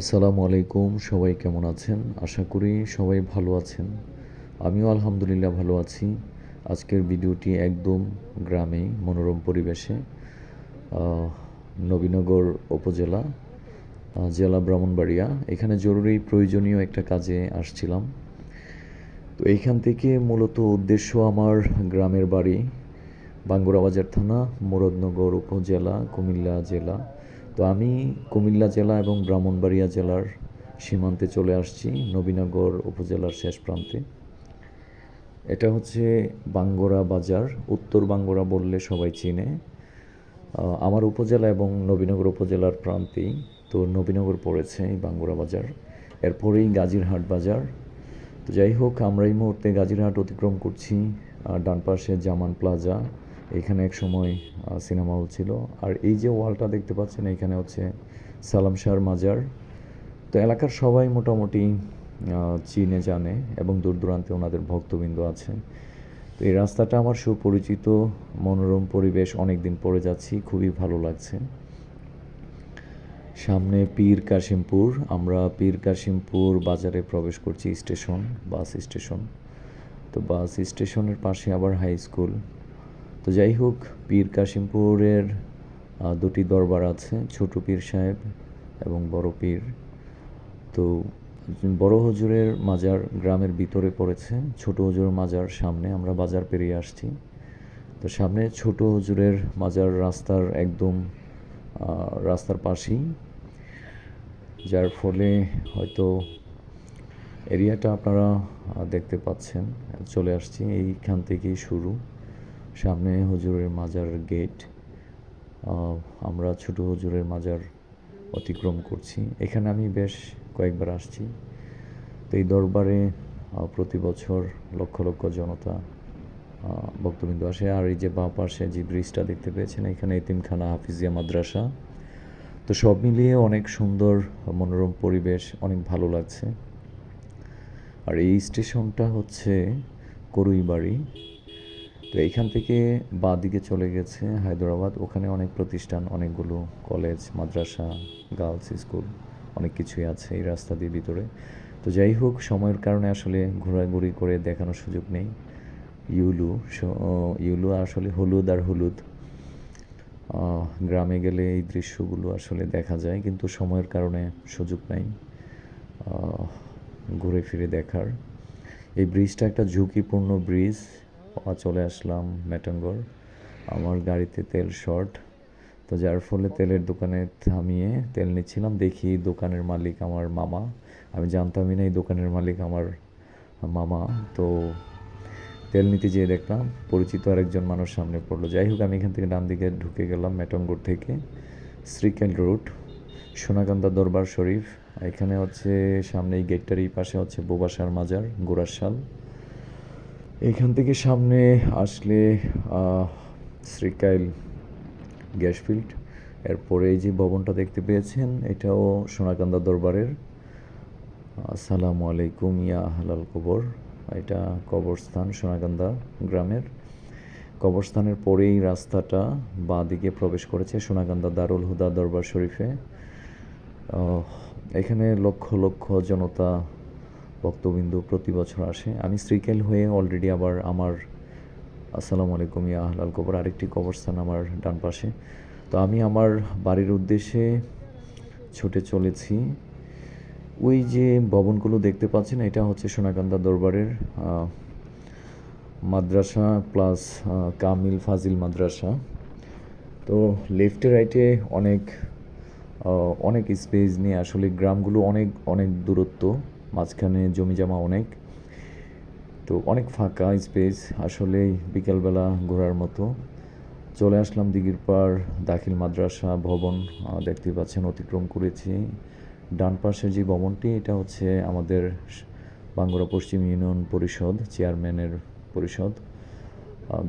আসসালামু আলাইকুম, সবাই কেমন আছেন? আশা করি সবাই ভালো আছেন। আমিও আলহামদুলিল্লাহ ভালো আছি। আজকের ভিডিওটি একদম গ্রামে, মনোরম পরিবেশে নবীনগর উপজেলা জেলা ব্রাহ্মণবাড়িয়া। এখানে জরুরি প্রয়োজনীয় একটা কাজে আসছিলাম। তো এইখান থেকে মূলত উদ্দেশ্য আমার গ্রামের বাড়ি বাঙ্গুরা বাজার থানা, মুরাদনগর উপজেলা, কুমিল্লা জেলা। তো আমি কুমিল্লা জেলা এবং ব্রাহ্মণবাড়িয়া জেলার সীমান্তে চলে আসছি, নবীনগর উপজেলার শেষ প্রান্তে। এটা হচ্ছে বাঙ্গোরা বাজার, উত্তর বাঙ্গোরা বললে সবাই চিনে। আমার উপজেলা এবং নবীনগর উপজেলার প্রান্তেই তো নবীনগর পড়েছে এই বাঙ্গোরা বাজার। এরপরেই গাজীরহাট বাজার। তো যাই হোক, আমরা এই মুহূর্তে গাজীরহাট অতিক্রম করছি আর ডান পাশে জামান প্লাজা। এখানে এক সময় সিনেমা হল ছিল। আর এই যে ওয়ালটা দেখতে পাচ্ছেন, এখানে হচ্ছে সালাম শাহর মাজার। তো এলাকার সবাই মোটামুটি চিনে, জানে এবং দূর দূরান্তে ওনাদের ভক্তবৃন্দ আছে তো এই রাস্তাটা আমার সুপরিচিত, মনোরম পরিবেশ অনেক দিন পরে যাচ্ছি, খুবই ভালো লাগছে। সামনে পীর কাশিমপুর, আমরা পীর কাশিমপুর বাজারে প্রবেশ করছি স্টেশন, বাস স্টেশন। তো বাস স্টেশনের পাশে আবার হাই স্কুল। তো যাই হোক, পীর কাশিমপুরের দুটি দরবার আছে, ছোট পীর সাহেব এবং বড় পীর। তো বড় হজুরের মাজার গ্রামের ভিতরে পড়েছে, ছোট হুজুরের মাজার সামনে, আমরা বাজার পেরিয়ে আসছি। তো সামনে ছোট হজুরের মাজার রাস্তার একদম রাস্তার পাশেই, যার ফলে হয়তো এরিয়াটা আপনারা দেখতে পাচ্ছেন। চলে আসছি, এইখান থেকেই শুরু। সামনে হুজুরের মাজার গেট আমরা ছোট হুজুরের মাজার অতিক্রম করছি। এখানে আমি বেশ কয়েকবার আসছি। তো এই দরবারে প্রতি বছর লক্ষ লক্ষ জনতা ভক্তবৃন্দ আসে। আর এই যে বাঁ পাশে যে ব্রিজটা দেখতে পেয়েছেন, এখানে এতিমখানা হাফিজিয়া মাদ্রাসা। তো সব মিলিয়ে অনেক সুন্দর মনোরম পরিবেশ, অনেক ভালো লাগছে। আর এই স্টেশনটা হচ্ছে করুইবাড়ি তো এইখান থেকে বাঁ দিকে চলে গেছে হায়দ্রাবাদ। ওখানে অনেক প্রতিষ্ঠান, অনেকগুলো কলেজ, মাদ্রাসা, গার্লস স্কুল, অনেক কিছুই আছে এই রাস্তা দিয়ে ভিতরে। তো যাই হোক, সময়ের কারণে আসলে ঘোরাঘুরি করে দেখানোর সুযোগ নেই। ইউলু ইউলু আসলে হলুদ আর হলুদ। গ্রামে গেলে এই দৃশ্যগুলো আসলে দেখা যায়, কিন্তু সময়ের কারণে সুযোগ নাই ঘুরে ফিরে দেখার। এই ব্রিজটা একটা ঝুঁকিপূর্ণ ব্রিজ চলে আসলাম মেটাঙ্গর আমার গাড়িতে তেল শর্ট। তো যার ফলে তেলের দোকানে থামিয়ে তেল নিচ্ছিলাম। দেখি দোকানের মালিক আমার মামা। আমি জানতামই না এই দোকানের মালিক আমার মামা। তো তেল নিতে যেয়ে দেখলাম, পরিচিত আরেকজন মানুষ সামনে পড়ল। যাই হোক, আমি এখান থেকে ডান দিকে ঢুকে গেলাম মেটঙ্গর থেকে। শ্রীকেল রোড সোনাকান্দা দরবার শরীফ। এখানে হচ্ছে সামনে এই গেটটার এই পাশে হচ্ছে বোবাসার মাজার গোড়াশাল এখান থেকে সামনে আসলে শ্রীকাইল গ্যাস ফিল্ড। এরপরে এই যে ভবনটা দেখতে পেয়েছেন, এটাও সোনাকান্দা দরবারের। আসসালামু আলাইকুম, ইয়া হালাল কবর। এটা কবরস্থান সোনাকান্দা গ্রামের। কবরস্থানের পরেই রাস্তাটা বাঁ দিকে প্রবেশ করেছে সোনাকান্দা দারুল হুদা দরবার শরীফে। এখানে লক্ষ লক্ষ জনতা ভক্তবিন্দু প্রতি বছর আসে। আমি শ্রীকেল হয়ে অলরেডি আবার আমার, আসসালামু আলাইকুম, ইয়া আহলাল কবর, আরেকটি কবরস্থান আমার ডান পাশে। তো আমি আমার বাড়ির উদ্দেশ্যে ছুটে চলেছি। ওই যে ভবনগুলো দেখতে পাচ্ছেন, এটা হচ্ছে সোনাকান্দা দরবারের মাদ্রাসা প্লাস কামিল ফাজিল মাদ্রাসা। তো লেফটে রাইটে অনেক অনেক স্পেস নিয়ে আসলে গ্রামগুলো অনেক অনেক দূরত্ব। মাঝখানে জমি জমা অনেক। তো অনেক ফাঁকা স্পেস আসলে বিকেলবেলা ঘোরার মতো। চলে আসলাম দিঘির পাড় দাখিল মাদ্রাসা ভবন দেখতে পাচ্ছেন অতিক্রম করেছি। ডান পাশের যে ভবনটি, এটা হচ্ছে আমাদের বাঙ্গুরা পশ্চিম ইউনিয়ন পরিষদ, চেয়ারম্যানের পরিষদ।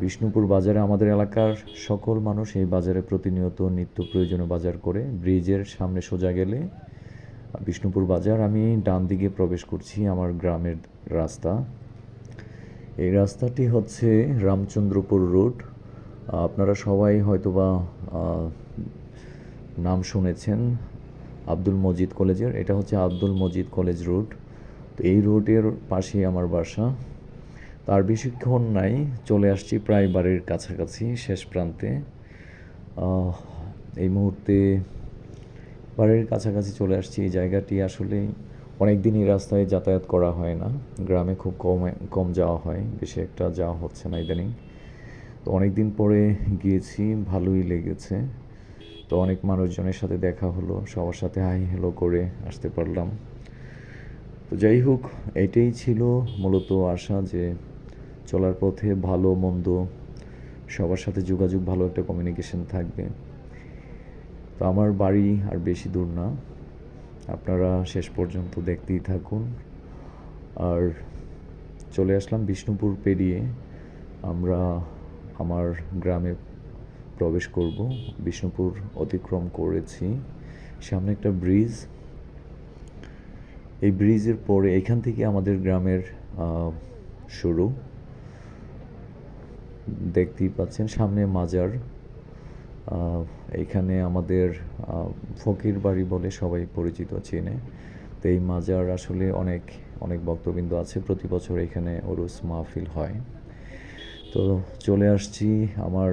বিষ্ণুপুর বাজারে আমাদের এলাকার সকল মানুষ এই বাজারে প্রতিনিয়ত নিত্য প্রয়োজনীয় বাজার করে, ব্রিজের সামনে সোজা গেলে বিষ্ণুপুর বাজার, আমি ডান দিকে প্রবেশ করছি আমার গ্রামের রাস্তা। এই রাস্তাটি হচ্ছে রামচন্দ্রপুর রোড। আপনারা সবাই হয়তোবা নাম শুনেছেন আব্দুল মজিদ কলেজের। এটা হচ্ছে আব্দুল মজিদ কলেজ রোড। তো এই রোডের পাশেই আমার বাসা। তার বেশিক্ষণ নাই, চলে আসছি প্রায় বাড়ির কাছাকাছি, শেষ প্রান্তে। এই মুহূর্তে বাড়ির কাছাকাছি চলে আসছি এই জায়গাটি। আসলে অনেক দিনই রাস্তায় যাতায়াত করা হয় না। গ্রামে খুব কম কম যাওয়া হয়। বেশি একটা যাওয়া হচ্ছে না ইদানিং। তো অনেক দিন পরে গিয়েছি, ভালোই লেগেছে। তো অনেক মানুষজনের সাথে দেখা হলো। সবার সাথে হাই হ্যালো করে আসতে পারলাম। তো যাই হোক, এটাই ছিল মূলত আশা যে চলার পথে ভালো, মন্দ, সবার সাথে যোগাযোগ ভালো একটা কমিউনিকেশন থাকবে। তো আমার বাড়ি আর বেশি দূর না। আপনারা শেষ পর্যন্ত দেখতেই থাকুন। আর চলে আসলাম বিষ্ণুপুর পেরিয়ে। আমরা আমার গ্রামে প্রবেশ করব। বিষ্ণুপুর অতিক্রম করেছি। সামনে একটা ব্রিজ। এই ব্রিজের পরে এখান থেকে আমাদের গ্রামের শুরু। দেখতেই পাচ্ছেন সামনে মাজার। এখানে আমাদের ফকির বাড়ি বলে সবাই পরিচিত চেনে। তো এই মাজার আসলে অনেক অনেক ভক্তবৃন্দ আছে। প্রতি বছর এখানে ওরুস মাহফিল হয়। তো চলে আসছি আমার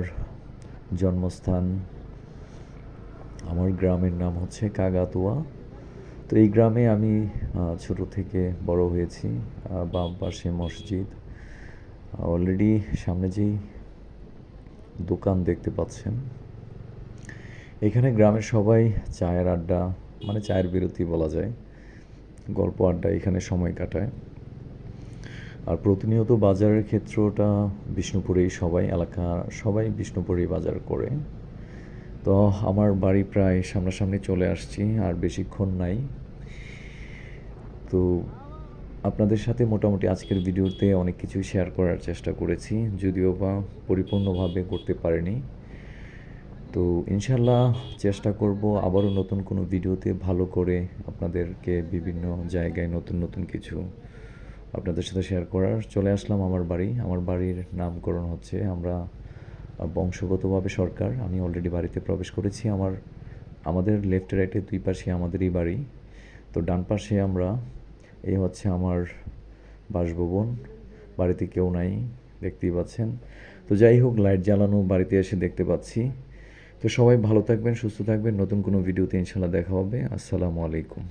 জন্মস্থান। আমার গ্রামের নাম হচ্ছে কাগাতুয়া। তো এই গ্রামে আমি ছোট থেকে বড় হয়েছি বাম পাশে মসজিদ। অলরেডি সামনে যেই দোকান দেখতে পাচ্ছেন এখানে গ্রামের সবাই চায়ের আড্ডা মানে চায়ের বিরতি বলা যায়। গল্প আড্ডা এখানে সময় কাটায়। আর প্রতিনিয়ত বাজারের ক্ষেত্রটা বিষ্ণুপুরেই সবাই এলাকা সবাই বিষ্ণুপুরেই বাজার করে। তো আমার বাড়ি প্রায় সামনাসামনি চলে আসছি, আর বেশিক্ষণ নাই। তো আপনাদের সাথে মোটামুটি আজকের ভিডিওতে অনেক কিছুই শেয়ার করার চেষ্টা করেছি, যদিও বা পরিপূর্ণভাবে করতে পারিনি। তো ইনশাল্লাহ চেষ্টা করব আবারও নতুন কোনো ভিডিওতে ভালো করে আপনাদেরকে বিভিন্ন জায়গায় নতুন নতুন কিছু আপনাদের সাথে শেয়ার করার। চলে আসলাম আমার বাড়ি। আমার বাড়ির নামকরণ হচ্ছে আমরা বংশগতভাবে সরকার। আমি অলরেডি বাড়িতে প্রবেশ করেছি। আমার, আমাদের লেফট রাইটে দুই পাশে আমাদেরই বাড়ি। তো ডান পাশে আমরা এই হচ্ছে আমার বাসভবন। বাড়িতে কেউ নাই, দেখতেই পাচ্ছেন। তো যাই হোক লাইট জ্বালানো বাড়িতে এসে দেখতে পাচ্ছি। তো সবাই ভালো থাকবেন সুস্থ থাকবেন। নতুন কোনো ভিডিওতে ইনশাল্লাহ দেখা হবে। আসসালামু আলাইকুম।